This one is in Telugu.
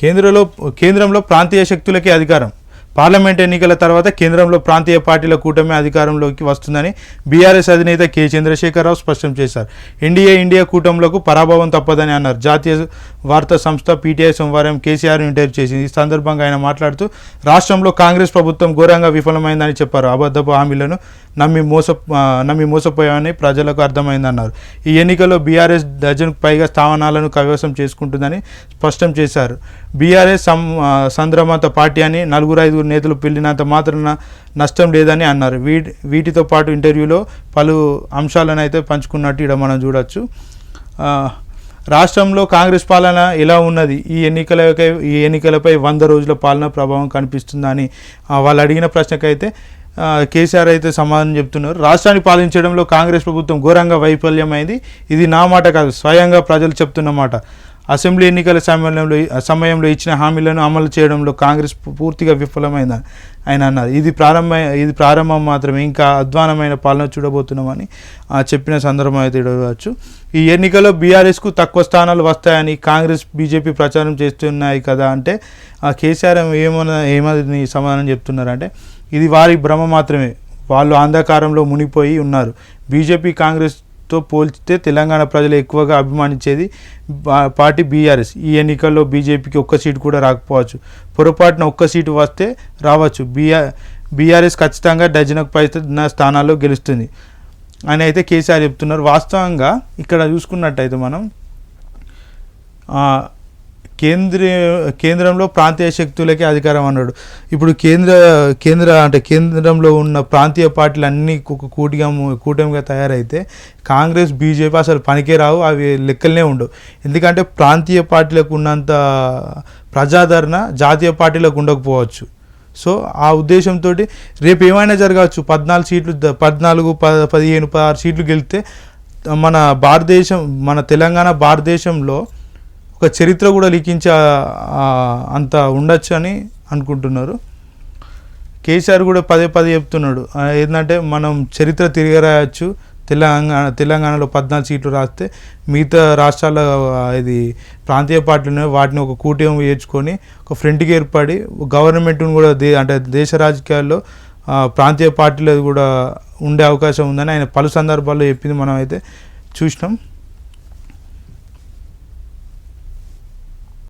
కేంద్రంలో కేంద్రంలో ప్రాంతీయ శక్తులకే అధికారం. పార్లమెంట్ ఎన్నికల తర్వాత కేంద్రంలో ప్రాంతీయ పార్టీల కూటమి అధికారంలోకి వస్తుందని బీఆర్ఎస్ అధినేత కె. చంద్రశేఖరరావు స్పష్టం చేశారు. ఎన్డీఏ ఇండియా కూటమిలకు పరాభవం తప్పదని అన్నారు. జాతీయ వార్తా సంస్థ పీటీఐ సోమవారం కేసీఆర్ ఇంటర్వ్యూ చేసింది. ఈ సందర్భంగా ఆయన మాట్లాడుతూ రాష్ట్రంలో కాంగ్రెస్ ప్రభుత్వం ఘోరంగా విఫలమైందని చెప్పారు. అబద్ధపు హామీలను నమ్మి మోస నమ్మి మోసపోయామని ప్రజలకు అర్థమైందన్నారు. ఈ ఎన్నికల్లో బీఆర్ఎస్ డజన్కు పైగా స్థానాలను కైవసం చేసుకుంటుందని స్పష్టం చేశారు. బీఆర్ఎస్ సం సంద్రమత పార్టీ అని నలుగురు ఐదుగురు నేతలు పిల్లినంత మాత్రాన నష్టం లేదని అన్నారు. వీటి వీటితో పాటు ఇంటర్వ్యూలో పలు అంశాలను అయితే పంచుకున్నట్టు ఇక్కడ మనం చూడొచ్చు. రాష్ట్రంలో కాంగ్రెస్ పాలన ఎలా ఉన్నది? ఈ ఎన్నికలపై ఈ ఎన్నికలపై వంద రోజుల పాలన ప్రభావం కనిపిస్తుందని వాళ్ళు అడిగిన ప్రశ్నకైతే కేసీఆర్ అయితే సమాధానం చెప్తున్నారు. రాష్ట్రాన్ని పాలించడంలో కాంగ్రెస్ ప్రభుత్వం ఘోరంగా వైఫల్యమైంది. ఇది నా మాట కాదు స్వయంగా ప్రజలు చెప్తున్న మాట. అసెంబ్లీ ఎన్నికల సమయంలో సమయంలో ఇచ్చిన హామీలను అమలు చేయడంలో కాంగ్రెస్ పూర్తిగా విఫలమైంది ఆయన అన్నారు. ఇది ప్రారంభ ఇది ప్రారంభం మాత్రమే. ఇంకా అధ్వానమైన పాలన చూడబోతున్నామని ఆ, చెప్పిన సందర్భం అయితే చూడవచ్చు ఈ ఎన్నికల్లో బీఆర్ఎస్కు తక్కువ స్థానాలు వస్తాయని కాంగ్రెస్ బీజేపీ ప్రచారం చేస్తున్నాయి కదా అంటే ఆ కేసీఆర్ ఏమన్నా ఏమని సమాధానం చెప్తున్నారంటే ఇది వారి భ్రమ మాత్రమే. వాళ్ళు అంధకారంలో మునిగిపోయి ఉన్నారు. బీజేపీ కాంగ్రెస్తో పోల్చితే తెలంగాణ ప్రజలు ఎక్కువగా అభిమానించేది పార్టీ బీఆర్ఎస్. ఈ ఎన్నికల్లో బీజేపీకి ఒక్క సీటు కూడా రాకపోవచ్చు. పొరపాటున ఒక్క సీటు వస్తే రావచ్చు. బీఆర్ బీఆర్ఎస్ ఖచ్చితంగా డజనకు పై స్థానాల్లో గెలుస్తుంది. అని అయితే కేసీఆర్ చెప్తున్నారు. వాస్తవంగా ఇక్కడ చూసుకున్నట్టయితే మనం కేంద్ర కేంద్రంలో ప్రాంతీయ శక్తులకే అధికారం అన్నాడు. ఇప్పుడు కేంద్ర కేంద్ర అంటే కేంద్రంలో ఉన్న ప్రాంతీయ పార్టీలు అన్నీ కూటిగా కూటమిగా తయారైతే కాంగ్రెస్ బీజేపీ అసలు పనికే రావు అవి లెక్కలనే ఉండవు. ఎందుకంటే ప్రాంతీయ పార్టీలకు ఉన్నంత ప్రజాదరణ జాతీయ పార్టీలకు ఉండకపోవచ్చు. సో ఆ ఉద్దేశంతో రేపు ఏమైనా జరగవచ్చు పద్నాలుగు సీట్లు పద్నాలుగు ప పదిహేను పదహారు సీట్లు గెలిస్తే మన భారతదేశం మన తెలంగాణ భారతదేశంలో ఒక చరిత్ర కూడా లిఖించే అంత ఉండొచ్చు అని అనుకుంటున్నారు. కేసీఆర్ కూడా పదే పదే చెప్తున్నాడు. ఏంటంటే మనం చరిత్ర తిరగరాయచ్చు. తెలంగాణ తెలంగాణలో పద్నాలుగు సీట్లు రాస్తే మిగతా రాష్ట్రాల ఇది ప్రాంతీయ పార్టీలు వాటిని ఒక కూటమి వేర్చుకొని ఒక ఫ్రంట్కి ఏర్పడి గవర్నమెంట్ను కూడా దే అంటే దేశ రాజకీయాల్లో ప్రాంతీయ పార్టీలు కూడా ఉండే అవకాశం ఉందని ఆయన పలు సందర్భాల్లో చెప్పింది మనం అయితే చూసినాం.